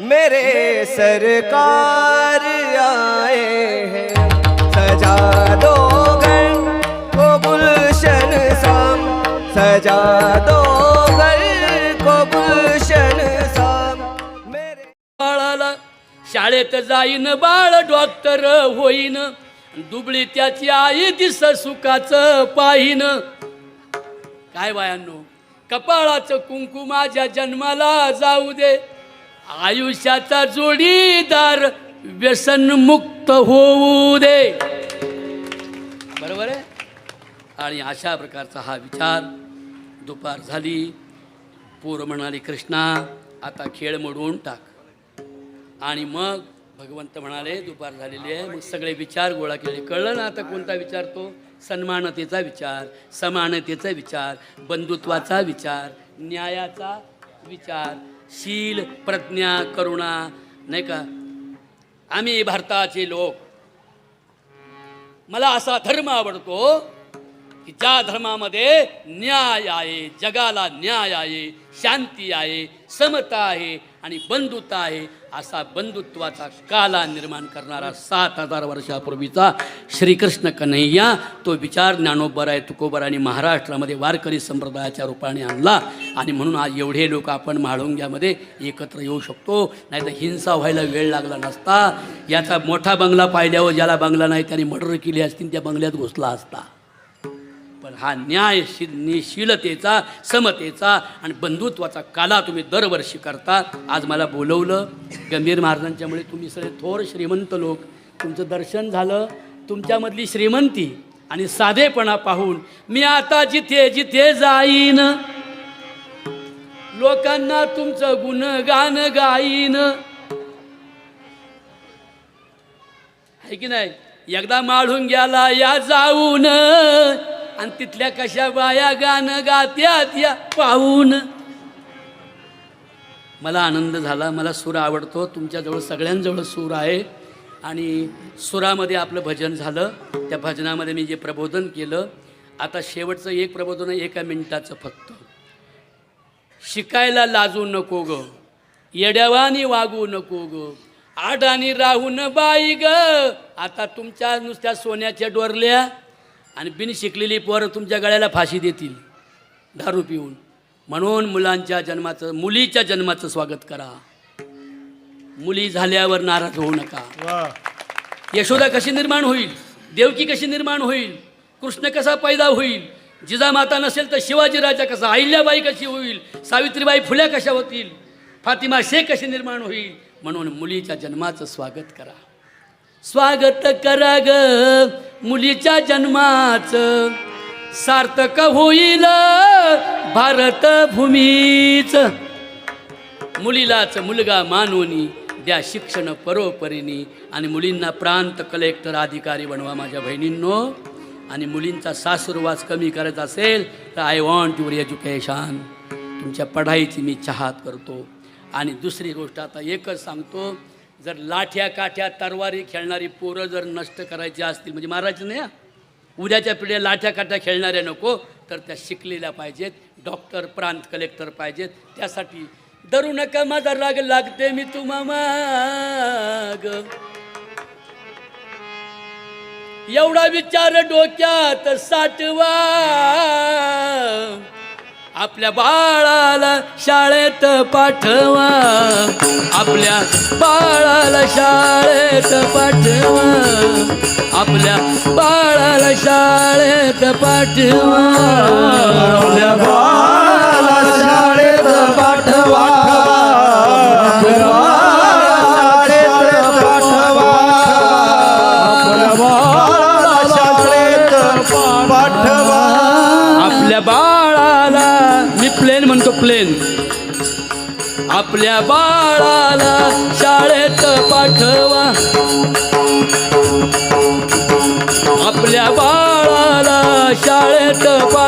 मेरे सरकार आए हैं। सजा दो घर को गुलशन शाम सजा दो घर को गुलशन शाम मेरे बाळाला शाळेत जाईन बाळ डॉक्टर होईन. दुबळी त्याची आई दिस सुखाचं पाहिन. काय बायांनो कपाळाचं कुंकू माझ्या जन्माला जाऊ दे. आयुष्याचा जोडीदार व्यसनमुक्त होऊ दे. बरोबर आहे? आणि अशा प्रकारचा हा विचार दुपार झाली. पूर म्हणाले कृष्णा आता खेळ मोडवून टाक. आणि मग भगवंत म्हणाले दुपार झालेली आहे मग सगळे विचार गोळा केले. कळलं ना आता कोणता विचार तो? सन्मानतेचा विचार समानतेचा विचार बंधुत्वाचा विचार न्यायाचा विचार. शील प्रज्ञा करुणा नाही का? आम्ही भारताचे लोक. मला असा धर्म आवडतो की ज्या धर्मामध्ये न्याय आहे जगाला न्याय आहे शांती आहे समता आहे आणि बंधुता आहे. असा बंधुत्वाचा काला निर्माण करणारा सात हजार वर्षापूर्वीचा श्रीकृष्ण कन्हैया तो विचार ज्ञानोबराय तुकोबर आणि महाराष्ट्रामध्ये वारकरी संप्रदायाच्या रूपाने आणला आणि म्हणून आज एवढे लोक आपण म्हाळुंग्यामध्ये एकत्र येऊ शकतो. नाही तर हिंसा व्हायला वेळ लागला नसता. याचा मोठा बंगला पाहिल्यावर ज्याला बंगला नाही त्याने मर्डर केली असतील त्या बंगल्यात घुसला असता. पण हा न्याय शीलतेचा समतेचा आणि बंधुत्वाचा काला तुम्ही दरवर्षी करता आज मला बोलवलं गंभीर महाराजांच्यामुळे तुम्ही सगळे थोर श्रीमंत लोक. तुमचं दर्शन झालं तुमच्यामधली श्रीमंती आणि साधेपणा पाहून मी आता जिथे जिथे जाईन लोकांना तुमचं गुणगान गाईन. आहे की नाही? एकदा माळून गेला या जाऊन आणि तिथल्या कशा बाया गाणं गात्यात या पाहून. मला आनंद झाला मला सूर आवडतो. तुमच्याजवळ सगळ्यांजवळ सूर आहे. आणि सुरामध्ये आपलं भजन झालं. त्या भजनामध्ये मी जे प्रबोधन केलं आता शेवटचं एक प्रबोधन आहे एका मिनिटाचं फक्त. शिकायला लाजू नको ग येड्यावानी वागू नको ग आडानी राहून बाई ग. आता तुमच्या नुसत्या सोन्याच्या डोरल्या आणि बिन शिकलेली पोरं तुमच्या गळ्याला फाशी देतील दारू पिऊन. म्हणून मुलांच्या जन्माचं मुलीच्या जन्माचं स्वागत करा. मुली झाल्यावर नाराज होऊ नका. यशोदा कशी निर्माण होईल? देवकी कशी निर्माण होईल? कृष्ण कसा पैदा होईल? जिजामाता नसेल तर शिवाजी राजा कसा अहिल्याबाई कशी होईल? सावित्रीबाई फुल्या कशा होतील? फातिमा शेख कशी निर्माण होईल? म्हणून मुलीच्या जन्माचं स्वागत करा. स्वागत करा ग मुलीच्या जन्माचं. सार्थक होईल भारत भूमीच. मुलीलाच मुलगा मानवनी द्या शिक्षण परोपरीनी. आणि मुलींना प्रांत कलेक्टर अधिकारी बनवा माझ्या बहिणींनो. आणि मुलींचा सासुरवास कमी करायचा असेल तर आय वॉन्ट युअर एज्युकेशन तुमच्या पढाईची मी चाहत करतो. आणि दुसरी गोष्ट आता एकच सांगतो. जर लाठ्या काठ्या तरवारी खेळणारी पोरं जर नष्ट करायची असतील म्हणजे महाराज नाही हा. उद्याच्या पिढ्या लाठ्या काठ्या खेळणाऱ्या नको तर त्या शिकलेल्या पाहिजेत डॉक्टर प्रांत कलेक्टर पाहिजेत. त्यासाठी धरू नका माझा राग लागते मी तुम्हा माग. एवढा विचार डोक्यात साठवा. आपल्या बाळाला शाळेत पाठवा. आपल्या बाळाला शाळेत पाठवा. आपल्या बाळाला शाळेत पाठवा.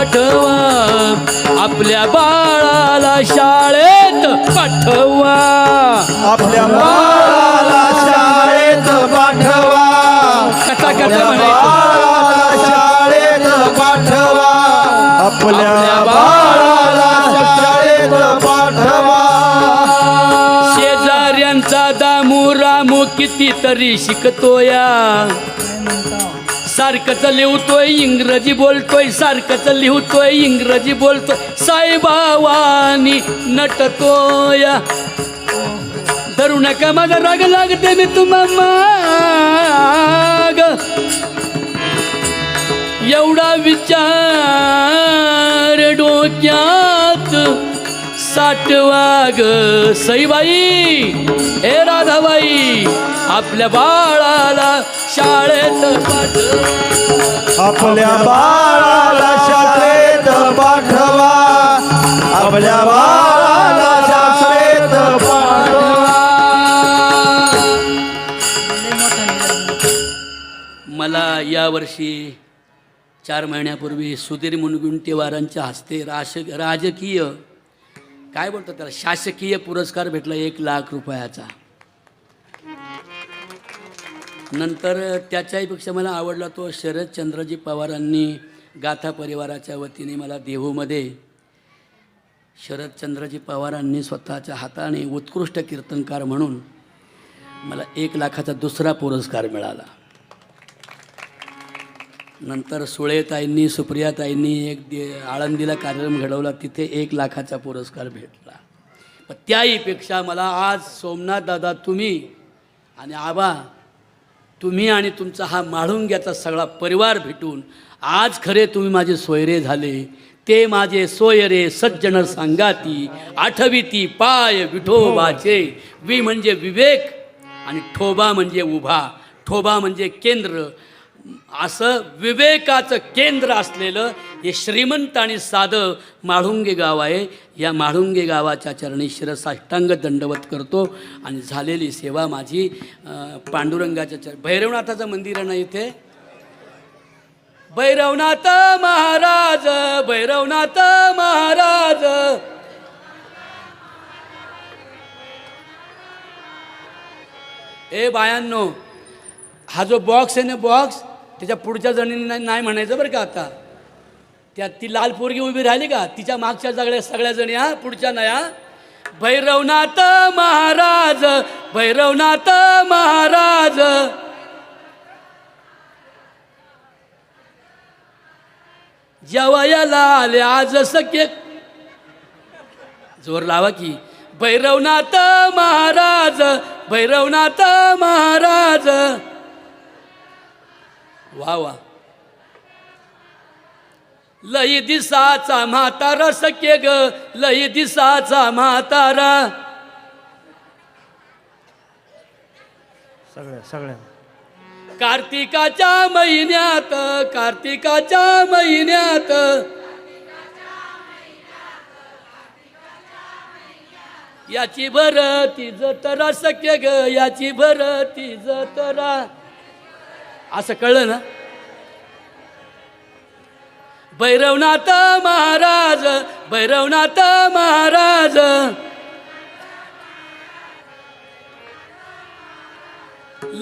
पाठवा. आपल्या बाळाला शाळेत पाठवा. आपल्या बाळाला शाळेत पाठवा. कथा कथा म्हणायचं. शाळेत पाठवा. आपल्या बाळाला शाळेत पाठवा. आमचा दामू रामू कितीतरी शिकतोया. सारखंच लिहतोय इंग्रजी बोलतोय सारखंच लिहतोय इंग्रजी बोलतोय. साईबावानी नटतोया. धरू नका माझा राग लागते मी तुम्हा माग. एवढा विचार डोक्यात साठवा सईबाई आपल्या बाळाला शाळेत पाठव. आपल्या बाळाला शाळेत पाठवा. आपल्या बाळाला शाळेत पाठवा. मला यावर्षी चार महिन्यापूर्वी सुधीर मुनगुंटेवारांच्या हस्ते राश राजकीय काय बोलतात त्याला? शासकीय पुरस्कार भेटला एक लाख रुपयाचा. नंतर त्याच्याहीपेक्षा मला आवडला तो शरदचंद्रजी पवारांनी गाथा परिवाराच्या वतीने मला देहूमध्ये शरदचंद्रजी पवारांनी स्वतःच्या हाताने उत्कृष्ट कीर्तनकार म्हणून मला एक लाखाचा दुसरा पुरस्कार मिळाला. नंतर सुळेताईंनी सुप्रियाताईंनी एक दे आळंदीला कार्यक्रम घडवला तिथे एक लाखाचा पुरस्कार भेटला. पण त्याहीपेक्षा मला आज सोमनाथ दादा तुम्ही आणि आबा तुम्ही आणि तुमचा हा माळुंग्याचा सगळा परिवार भेटून आज खरे तुम्ही माझे सोयरे झाले. ते माझे सोयरे सज्जन सांगाती आठवीती पाय विठोबाचे. वि म्हणजे विवेक आणि ठोबा म्हणजे उभा. ठोबा म्हणजे केंद्र. असं विवेकाचं केंद्र असलेलं हे श्रीमंत आणि साधं माळुंगे गाव आहे. या माळुंगे गावाच्या चरणी शिरसाष्टांग दंडवत करतो आणि झालेली सेवा माझी पांडुरंगाच्या चर भैरवनाथाचं मंदिर आहे ना इथे? भैरवनाथ महाराज भैरवनाथ महाराज. ए बायांनो हा जो बॉक्स आहे ना बॉक्स त्याच्या पुढच्या जणींनी नाही म्हणायचं बरं का आता. त्यात ती लाल पोरगी उभी राहिली का? तिच्या मागच्या सगळ्या सगळ्याजण या पुढच्या नया भैरवनाथ महाराज भैरवनाथ महाराज. जेवायला आले आज सके जोर लावा की. भैरवनाथ महाराज भैरवनाथ महाराज. वा वा. लई दिसाचा म्हातारा सख्य ग लई दिसाचा म्हातारा. सगळ्या सगळ्या. कार्तिकाच्या महिन्यात कार्तिकाच्या महिन्यात. याची भर ती जतरा सख्य ग याची भर ती जतरा असं कळलं ना? भैरवनाथ महाराज भैरवनाथ महाराज.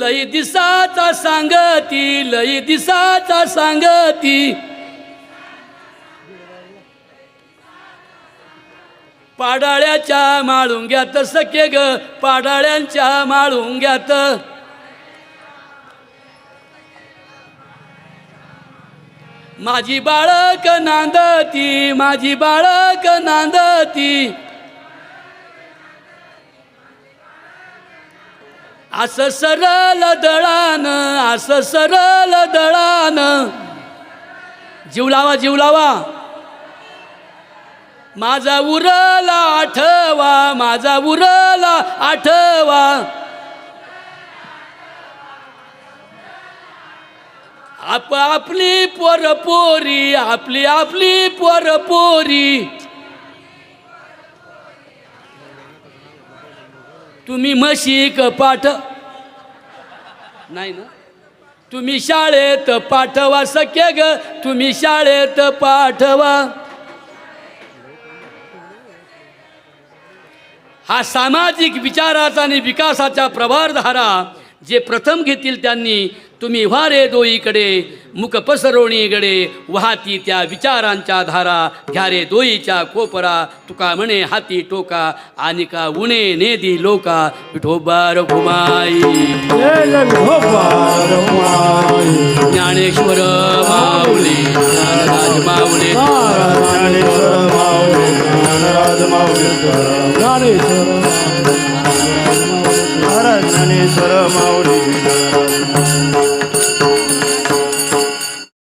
लई दिसाचा सांगती लई दिसाचा सांगती. पाडाळ्याच्या माळुंग्यात सखे ग पाडाळ्यांच्या माळुंग्यात. माझी बाळक नांदती माझी बाळक नांदती. असं सरळ दळान असं सरळ दळान. जीव लावा जीव लावा. माझा उरला आठवा माझा उरला आठवा. आप आपली पोर पोरी आपली आपली पोर पोरी तुम्ही म्हशीक पाठ नाही ना? तुम्ही शाळेत पाठवा सख्य ग तुम्ही शाळेत पाठवा. हा सामाजिक विचाराचा आणि विकासाचा प्रभारधारा जे प्रथम घेतील त्यांनी तुम्ही व्हारे दोईकडे मुख पसरवणीकडे वाहती त्या विचारांच्या धारा घ्या रे दोईच्या कोपरा तुका म्हणे हाती टोका आणि का उणे नेदी लोका विठोबार घुमाई. ज्ञानेश्वर माऊली ज्ञानराज माऊली. ज्ञानेश्वर माऊली ज्ञानराज माऊली ज्ञानेश्वर ज्ञानेश्वर माऊली.